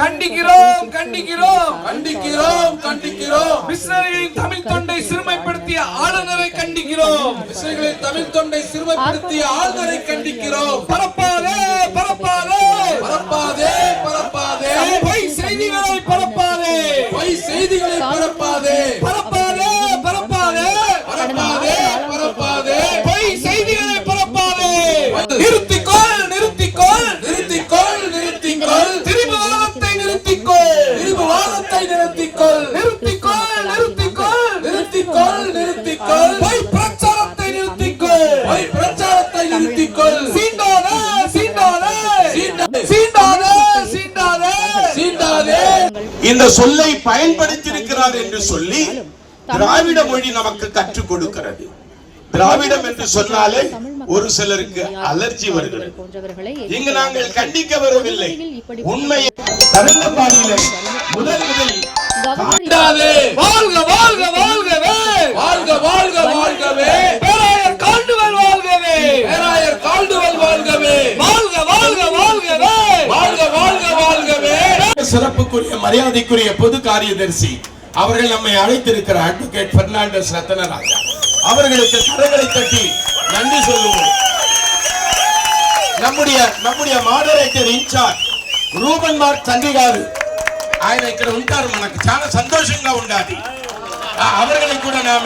கண்டிக்கிறோம் கண்டிக்கிறோம் கண்டிக்கிறோம் மிஸ்ரர்களின் தமிழ் தொண்டை சிறுமைப்படுத்திய ஆளுநரை கண்டிக்கிறோம். இஸ்ரேலின் தமிழ் தொண்டை சிறுமைப்படுத்திய ஆளுநரை கண்டிக்கிறோம். பரப்பாதே பரப்பாதே. பரப்பாதே பரப்பாதே. பொய் செய்திகளை பரப்பாதே. பொய் செய்திகளை பரப்பாதே. பரப்பாதே பரப்பாதே. பரப்பாதே பரப்பாதே. பொய் செய்திகளை பரப்பாதே. நிறுத்திக்கொள் நிறுத்திக்கொள். நிறுத்திக்கொள் நிறுத்திக்கொள். நிறுத்திக்கொள் நிறுத்திக்கொள். பொய் பிரச்சாரத்தை நிறுத்திக்கொள். பொய் பிரச்சாரத்தை நிறுத்திக்கொள். சீண்டாதே சீண்டாதே. சீண்டாதே. சீண்டாதே சீண்டாதே. சீண்டாதே. இந்த சொல்லை பயன்படுத்தியிருக்கிறார் என்று சொல்லி திராவிட மொழி நமக்கு கற்றுக் கொடுக்கிறது. திராவிடம் என்று சொன்னாலே ஒரு சிலருக்கு அலர்ஜி வருகிறது. இங்கு நாங்கள் கண்டிக்க வரவில்லை. உண்மையை தரங்கம்பாடியிலே முதல் சிறப்புக்குரிய மரியாதைக்குரிய பொது காரியதர்சி அவர்கள் நம்மை அழைத்திருக்கிற அட்வொகேட் பெர்னாண்டஸ் ரத்தனராஜா அவர்களுக்கு கரங்களை தட்டி நன்றி சொல்லுவோம் நம்முடைய நம்முடைய మాడరేటర్ ఇన్ఛార్జ్ రూబన్ మార్క్ తండ్రి గారు ఆయన ఇక్కడ ఉంటారు మనకు చాలా సంతోషంగా ఉండాలి ఆ, அவர்களை கூட நாம்